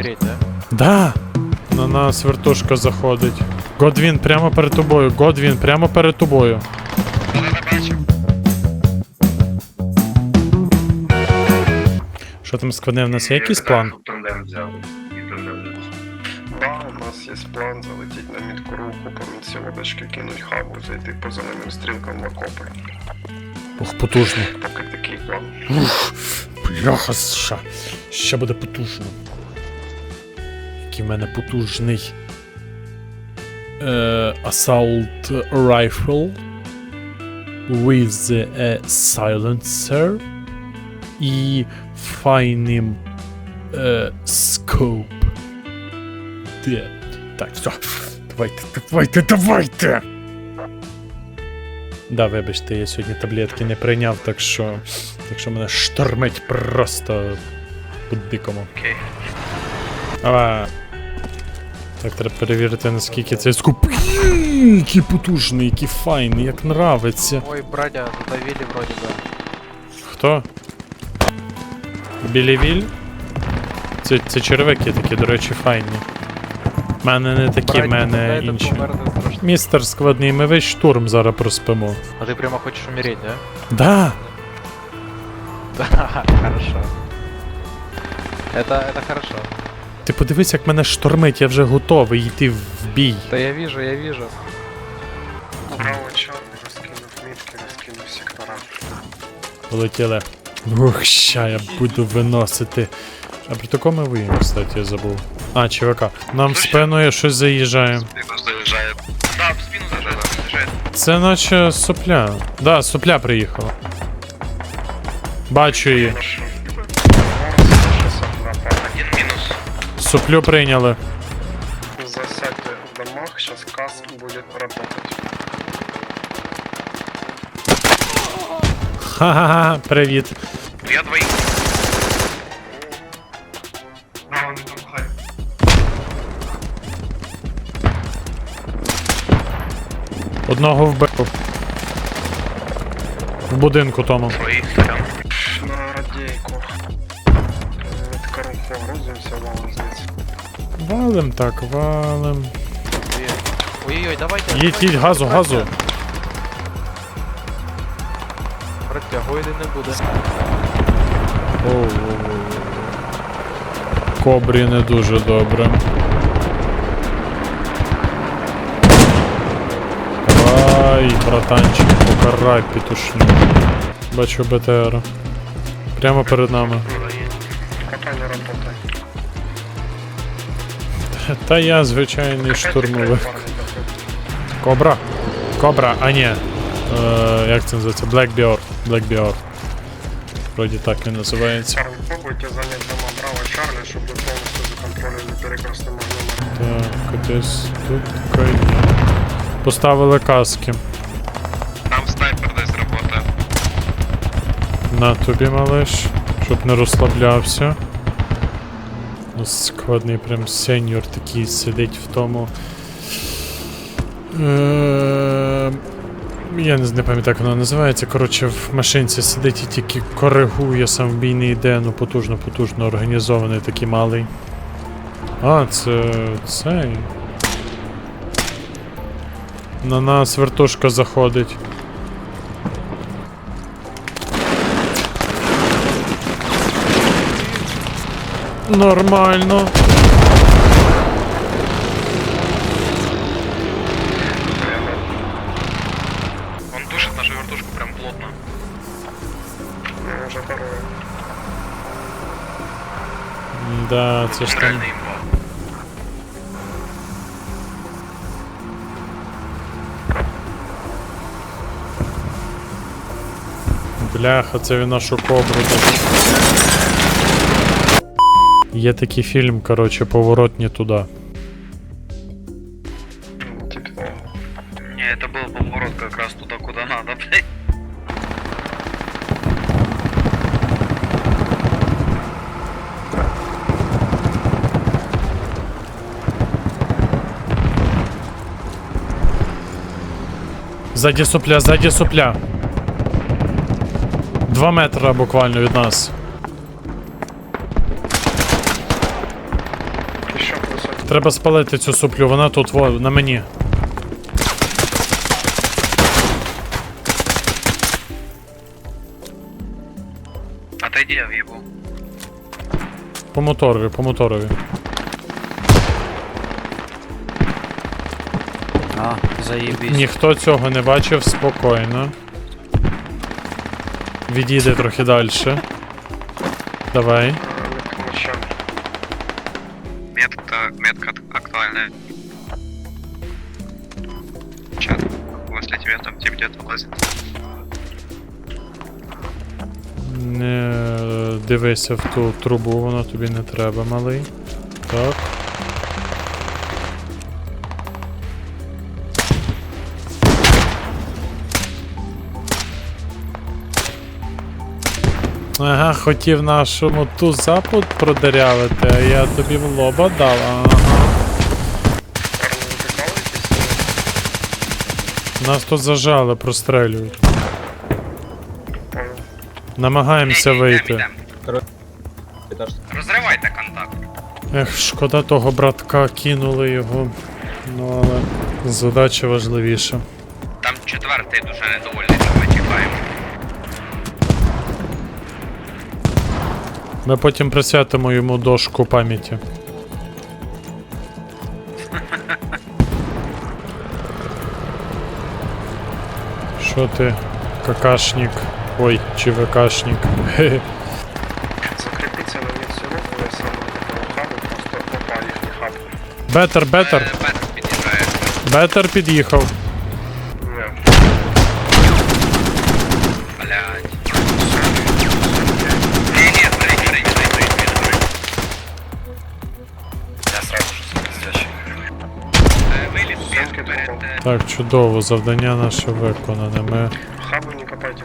умереть, да? Да! На нас вертушка заходить. Годвін прямо перед тобою. Годвін прямо перед тобою. Що там складне? В нас є якийсь план? Тандем взяли. І тандем взяли. Да, у нас є план залетіти на мітку руху, по мітці лодочки, кинуть хабу, зайти по зеленим стрілкам в окопи. Ух, потужно. Поки такий план. Бляха. Ще буде потужно. Який в мене потужний. Е, assault rifle with a silencer і файним е, scope. Де? Так, все. Давайте, давайте, давайте! Да, вибачте, я сьогодні таблетки не прийняв, так що. Так що мене штормить просто по-дикому. Окей. Ава. Так, треба перевірити, наскільки цей скуп. Який потужний, який файний, як нравиться. Ой, братья, задавили вроде бы. Хто? Білівіль? Це, це червики такі, до речі, файні. В мене не такі, в Братья, мене какая-то інші. померла страшно. Містер складний, ми весь штурм зараз проспимо. А ты прямо хочешь умереть, да? Да! Да, хорошо. Это, это хорошо. Ти подивись, як мене штормить, я вже готовий йти в бій. Да я вижу, я вижу. Браво, чорний, розкинув мітки, розкинув сектора. Полетіли. Ух, ща я буду виносити. А при такому ми воюємо, кстати, я забув. А, чувака, нам в спину щось заїжджає. Спину заїжджає. Да, в спину заїжджає, заїжджає. Це наче сопля. Да, сопля приїхала. Бачу її. Соплю прийняли. Засядьте в домах, сейчас касс будет работать. Ха-ха-ха, привіт. Я вони там хай. Одного вбив. В будинку тому. Своїх стрілян. На радійку. Грузимося, валом звідси. Валим так, валим. Ой-ой-ой, давайте. Їдь, їдь, газу, газу. Братья, гойди не буде. Оу-оу-оу. Кобрі не дуже добре. Ай, братанчик, покарай петушню. Бачу БТР. Прямо перед нами. Пока не работает. Та я звичайний штурмовик. Кобра. Кобра, а ні. Е, як це називається? Blackbeard. Blackbeard. Вроді так він називається. Чарль, пробуйте занять дома Браво Чарлі, щоб ви повністю законтролювали перекрестний магнумер. Так, десь тут кайні. Поставили каски. Там снайпер десь робота. На тобі, малиш, щоб не розслаблявся. Ну, Складний прям сеньор такий сидить в тому. Е, я не, не пам'ятаю, як воно називається. Коротше, в машинці сидить і тільки коригує сам в бій не йде, ну потужно, потужно організований такий малий. А, це. цей. На нас вертушка заходить. Нормально. Он душит нашу вертушку прям плотно. Порою. Да, це ж там. Бляха, це він нашу кобру. так. Є такий фільм, коротше, поворот не туди. Ну, Типа того. Не, это был поворот как раз туда, куда надо, блядь. Ззаді сопля, ззаді сопля. Два метри буквально від нас. Треба спалити цю суплю, вона тут, во, на мені. Отойди, я въебу. По моторові, по моторові. А, заєбісь. Ніхто цього не бачив, спокійно. Відійде трохи далі. Давай. Актуальная. Чат. Возле тебя там тип где-то лазит. Не дивися в ту трубу, вона тобі не треба, малий. Так. Ага, хотів нашому ту запут продерявити, а я тобі в лоба дав. Ага. Нас тут зажали, прострелюють. Намагаємося вийти. Розривайте контакт. Ех, шкода того братка, кинули його. Ну але задача важливіша. Там четвертий дуже недовольний, ми чекаємо. Ми потім присвятимо йому дошку пам'яті. Що ти, какашник? Ой, ЧВКшник. Закріпіться на місці руху, я сам до хабу, просто попа їхній хаб. Бетер, бетер, Е, Бетер під'їжджає. бетер під'їхав. Так, чудово, завдання наше виконане. Ми Хабы не копайте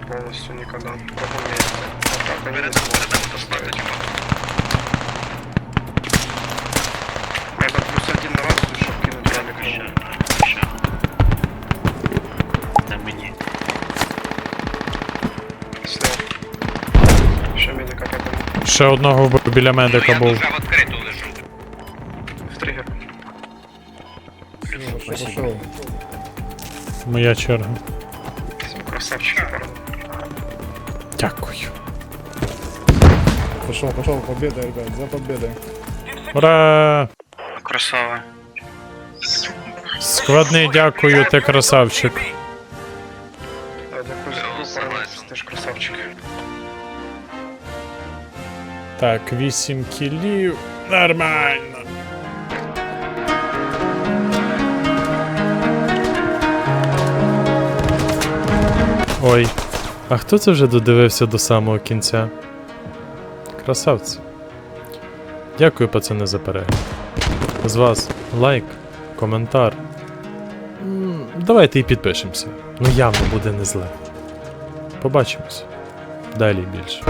поставити. Плюс один на раз. На мені. Еще медика ще одного біля медика Я був. відкрито Моя черга. Парни. Дякую. Пошел, пошел, победа, ребят, за победой. Ура! Красава. Складний дякую, ти красавчик. Ж красавчик. Так, 8 кілів. Нормально. Ой, а хто це вже додивився до самого кінця? Красавці. Дякую, пацани, за перегляд. З вас лайк, коментар. Давайте і підпишемося. Ну явно буде не зле. Побачимось. Далі більше.